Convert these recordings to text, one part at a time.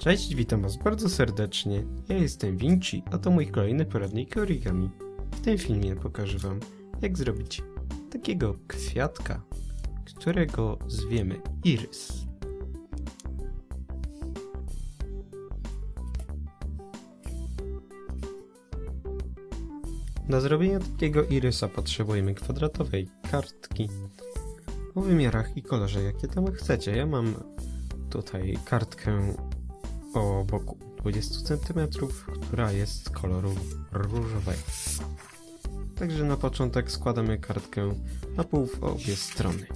Cześć, witam was bardzo serdecznie. Ja jestem Vinci, a to mój kolejny poradnik origami. W tym filmie pokażę wam, jak zrobić takiego kwiatka, którego zwiemy Iris. Do zrobienia takiego irysa potrzebujemy kwadratowej kartki o wymiarach i kolorze, jakie tam chcecie. Ja mam tutaj kartkę o boku 20 cm, która jest koloru różowego. Także na początek składamy kartkę na pół w obie strony.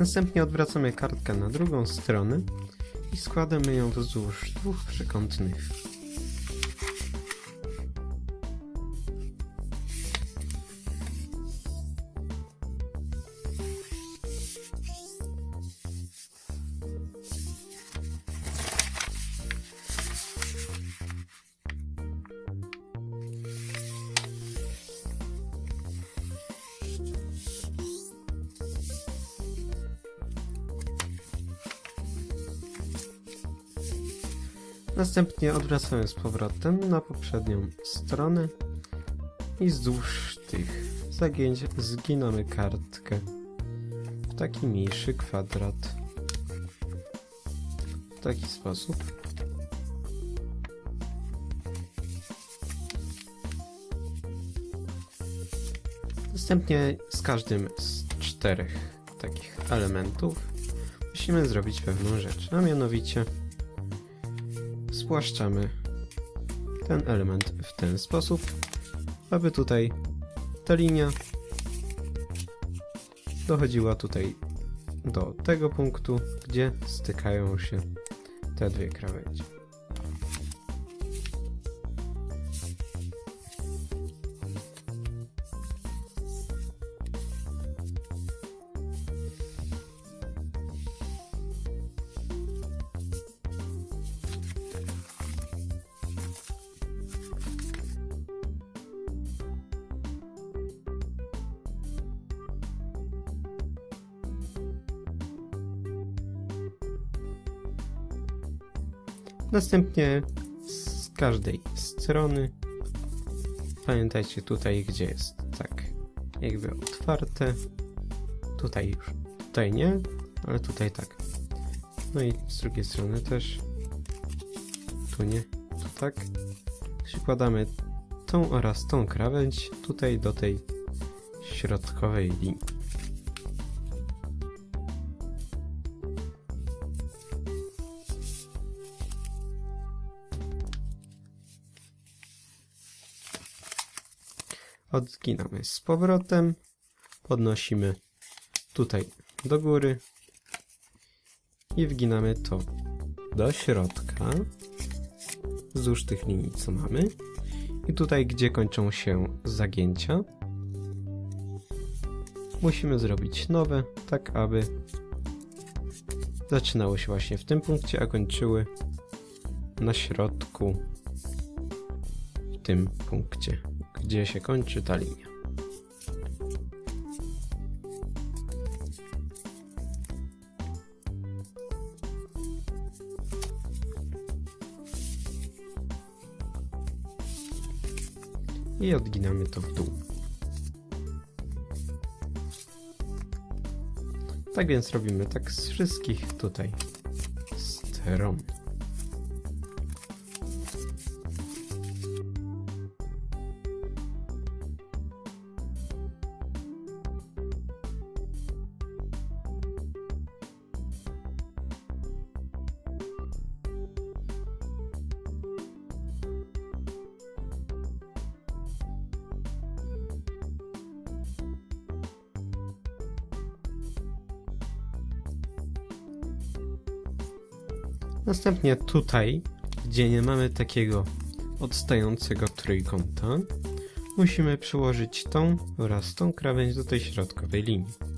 Następnie odwracamy kartkę na drugą stronę i składamy ją wzdłuż dwóch przekątnych. Następnie odwracamy z powrotem na poprzednią stronę i wzdłuż tych zagięć zginamy kartkę w taki mniejszy kwadrat. W taki sposób. Następnie z każdym z czterech takich elementów musimy zrobić pewną rzecz, a mianowicie spłaszczamy ten element w ten sposób, aby tutaj ta linia dochodziła tutaj do tego punktu, gdzie stykają się te dwie krawędzie. Następnie z każdej strony pamiętajcie tutaj, gdzie jest tak jakby otwarte. Tutaj już, tutaj nie, ale tutaj tak. No i z drugiej strony też. Tu nie, tu tak. Przykładamy tą oraz tą krawędź tutaj do tej środkowej linii. Odginamy z powrotem, podnosimy tutaj do góry. I wginamy to do środka. Wzdłuż tych linii, co mamy. I tutaj, gdzie kończą się zagięcia, musimy zrobić nowe, tak aby zaczynało się właśnie w tym punkcie, a kończyły na środku w tym punkcie, gdzie się kończy ta linia. I odginamy to w dół. Tak więc robimy tak z wszystkich tutaj stron. Następnie tutaj, gdzie nie mamy takiego odstającego trójkąta, musimy przyłożyć tą oraz tą krawędź do tej środkowej linii.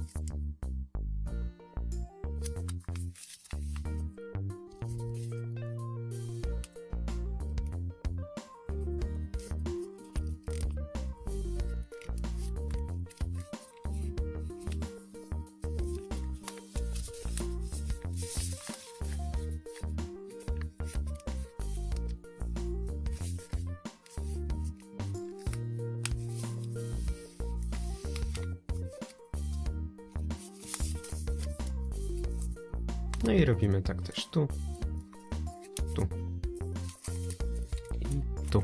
No i robimy tak też tu, tu i tu.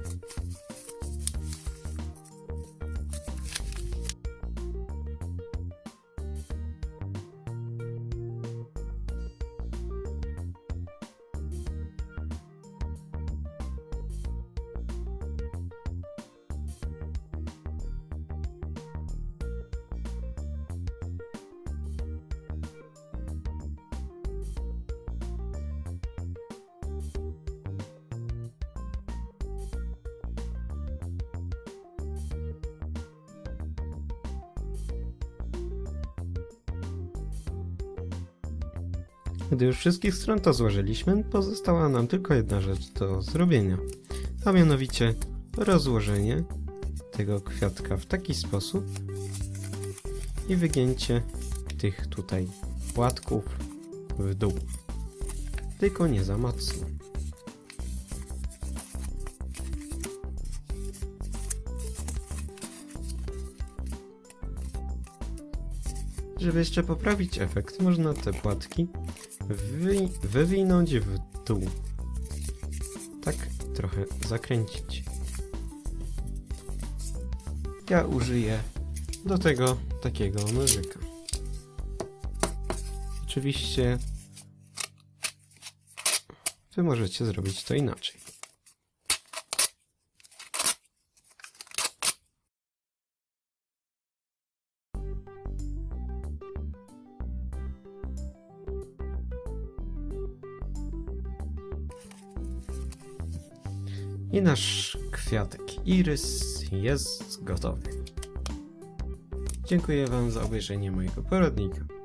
Gdy już wszystkich stron to złożyliśmy, pozostała nam tylko jedna rzecz do zrobienia, a mianowicie rozłożenie tego kwiatka w taki sposób i wygięcie tych tutaj płatków w dół. Tylko nie za mocno. Żeby jeszcze poprawić efekt, można te płatki wy wywinąć w dół. Tak trochę zakręcić. Ja użyję do tego takiego nożyka. Oczywiście wy możecie zrobić to inaczej. I nasz kwiatek irys jest gotowy. Dziękuję Wam za obejrzenie mojego poradnika.